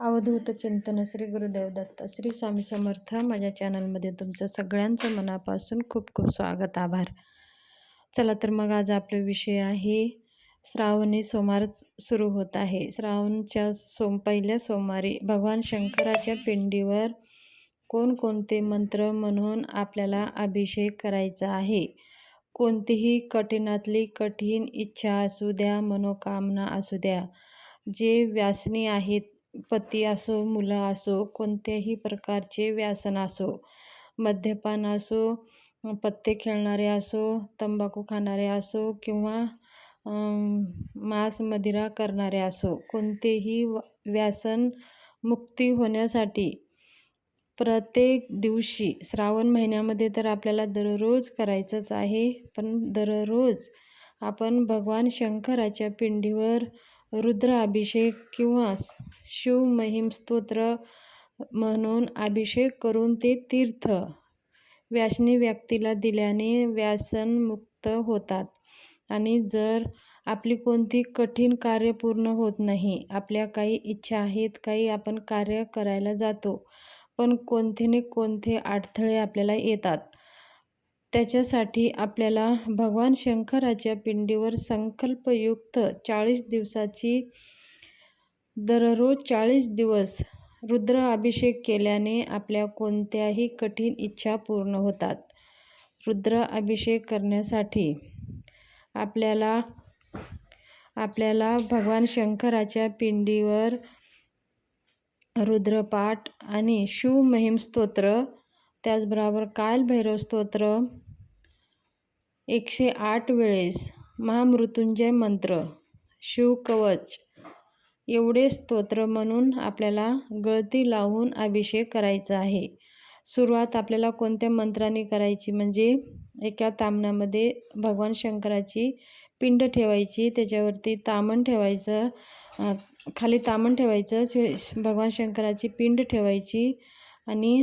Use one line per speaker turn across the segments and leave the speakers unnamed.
अवधूत चिंतन श्री गुरुदेव दत्त श्री स्वामी समर्थ माझ्या चॅनलमध्ये तुमचं सगळ्यांचं मनापासून खूप खूप स्वागत आभार. चला तर मग आज आपला विषय आहे श्रावणी सोमवार सुरू होत आहे. श्रावणच्या सोम पहिल्या सोमवारी भगवान शंकराच्या पिंडीवर कोणकोणते मंत्र म्हणून आपल्याला अभिषेक करायचा आहे? कोणतीही कठीणातली कठीण इच्छा असू द्या मनोकामना असू द्या जे व्यासनी आहेत पती असो मुलं असो कोणत्याही प्रकारचे व्यसन असो मद्यपान असो पत्ते खेळणारे असो तंबाखू खाणारे असो किंवा मांस मदिरा करणारे असो कोणतेही व्यसन मुक्ती होण्यासाठी प्रत्येक दिवशी श्रावण महिन्यामध्ये तर आपल्याला दररोज करायचंच आहे पण दररोज आपण भगवान शंकराच्या पिंडीवर रुद्र अभिषेक किंवा शिवमहिम स्तोत्र म्हणून अभिषेक करून ते तीर्थ व्यासनी व्यक्तीला दिल्याने व्यसनमुक्त होतात. आणि जर आपली कोणती कठीण कार्य पूर्ण होत नाही आपल्या काही इच्छा आहेत काही आपण कार्य करायला जातो पण कोणते न कोणते अडथळे आपल्याला येतात. त्याच्यासाठी आपल्याला भगवान शंकराच्या पिंडीवर संकल्पयुक्त चाळीस दिवसाची दररोज चाळीस दिवस रुद्र अभिषेक केल्याने आपल्या कोणत्याही कठीण इच्छा पूर्ण होतात. रुद्र अभिषेक करण्यासाठी आपल्याला आपल्याला भगवान शंकराच्या पिंडीवर रुद्रपाठ आणि शिवमहिम स्तोत्र त्याचबरोबर कालभैरव स्तोत्र एकशे आठ वेळेस महामृत्युंजय मंत्र शिवकवच एवढे स्तोत्र म्हणून आपल्याला गळती लावून अभिषेक करायचा आहे. सुरुवात आपल्याला कोणत्या मंत्राने करायची? म्हणजे एका तामणामध्ये भगवान शंकराची पिंड ठेवायची त्याच्यावरती तामण ठेवायचं खाली तामण ठेवायचं भगवान शंकराची पिंड ठेवायची आणि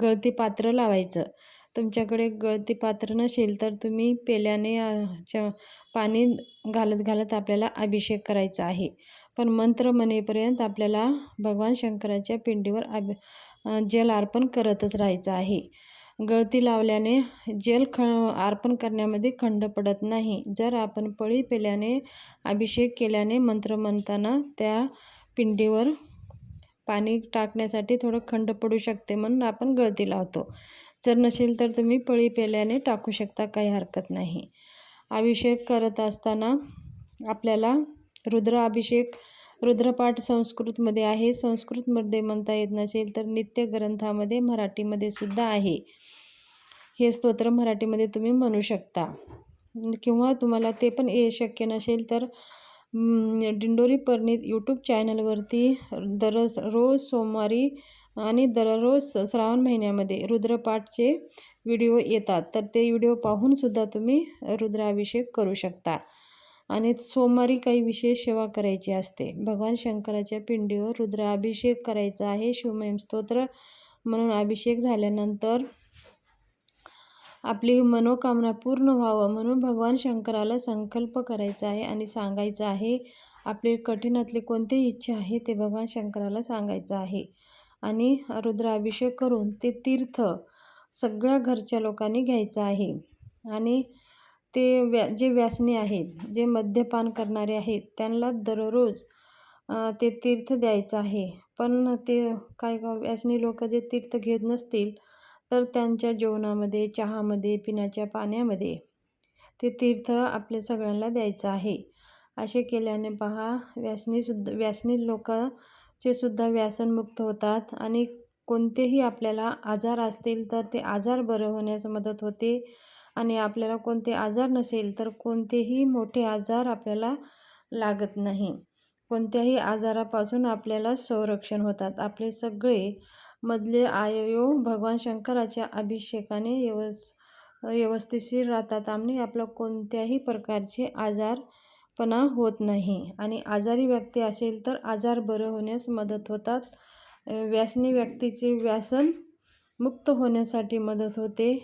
गळती पात्र लावायचं. तुमच्याकडे गळती पात्र नसेल तर तुम्ही पेल्याने पाणी घालत घालत आपल्याला अभिषेक करायचा आहे. पण मंत्र म्हणेपर्यंत आपल्याला भगवान शंकराच्या पिंडीवर अभि जल अर्पण करतच राहायचं आहे. गळती लावल्याने जल ख अर्पण करण्यामध्ये खंड पडत नाही. जर आपण पळी पेल्याने अभिषेक केल्याने मंत्र म्हणताना त्या पिंडीवर पाणी टाकण्यासाठी थोडं खंड पडू शकते म्हणून आपण गळती लावतो. जर नसेल तर तुम्ही पळी पेल्याने टाकू शकता काही हरकत नाही. अभिषेक करत असताना आपल्याला रुद्र अभिषेक रुद्रपाठ संस्कृतमध्ये आहे. संस्कृतमध्ये म्हणता येत नसेल तर नित्य ग्रंथामध्ये मराठीमध्ये सुद्धा आहे. हे स्तोत्र मराठीमध्ये तुम्ही म्हणू शकता. किंवा तुम्हाला ते पण ये शक्य नसेल तर दिंडोरी परनीत यूट्यूब चॅनलवरती दररोज रोज सोमवारी आणि दररोज श्रावण महिन्यामध्ये रुद्रपाठचे व्हिडिओ येतात. तर ते व्हिडिओ पाहूनसुद्धा तुम्ही रुद्राभिषेक करू शकता. आणि सोमवारी काही विशेष सेवा करायची असते. भगवान शंकराच्या पिंडीवर रुद्राभिषेक करायचा आहे. शिवमयम स्तोत्र म्हणून अभिषेक झाल्यानंतर आपली मनोकामना पूर्ण व्हावं म्हणून भगवान शंकराला संकल्प करायचा आहे आणि सांगायचं आहे आपली कठीणातली कोणती इच्छा आहे ते भगवान शंकराला सांगायचं आहे. आणि रुद्राभिषेक करून ते तीर्थ सगळ्या घरच्या लोकांनी घ्यायचं आहे. आणि ते व्या जे व्यासनी आहेत जे मद्यपान करणारे आहेत त्यांना दररोज ते तीर्थ द्यायचं आहे. पण ते काय व्यासनी लोक जे तीर्थ घेत नसतील तर त्यांच्या जेवणामध्ये चहामध्ये पिण्याच्या पाण्यामध्ये. ते तीर्थ आपल्या सगळ्यांना द्यायचं आहे. असे केल्याने पहा व्यासनीसुद्धा व्यासनी लोकांचे सुद्धा व्यसनमुक्त होतात आणि कोणतेही आपल्याला आजार असतील तर ते आजार बरं होण्यास मदत होते आणि आपल्याला कोणते आजार नसेल तर कोणतेही मोठे आजार आपल्याला लागत नाही. कोणत्याही आजारापासून आपल्याला संरक्षण होतात. आपले सगळे मधले आययो भगवान शंकराच्या अभिषेकाने व्यवस् व्यवस्थिशीर राहतात. आणि आपलं कोणत्याही प्रकारचे आजारपणा होत नाही. आणि आजारी व्यक्ती असेल तर आजार बरं होण्यास मदत होतात. व्यासनी व्यक्तीचे व्यासन मुक्त होण्यासाठी मदत होते.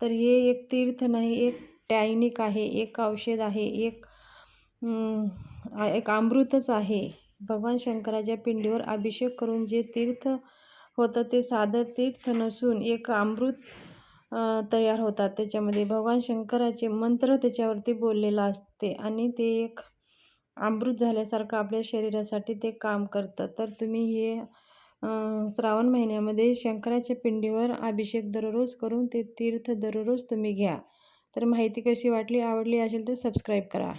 तर हे एक तीर्थ नाही एक टॅनिक आहे एक औषध आहे एक एक अमृतच आहे. भगवान शंकराच्या पिंडीवर अभिषेक करून जे तीर्थ होतं ते साधं तीर्थ नसून एक अमृत तयार होतात. त्याच्यामध्ये भगवान शंकराचे मंत्र त्याच्यावरती बोललेलं असते आणि ते एक अमृत झाल्यासारखं आपल्या शरीरासाठी ते काम करतं. तर तुम्ही हे श्रावण महिन्यामध्ये शंकराच्या पिंडीवर अभिषेक दररोज करून ते तीर्थ दररोज तुम्ही घ्या. तर माहिती कशी वाटली आवडली असेल तर सबस्क्राईब करा.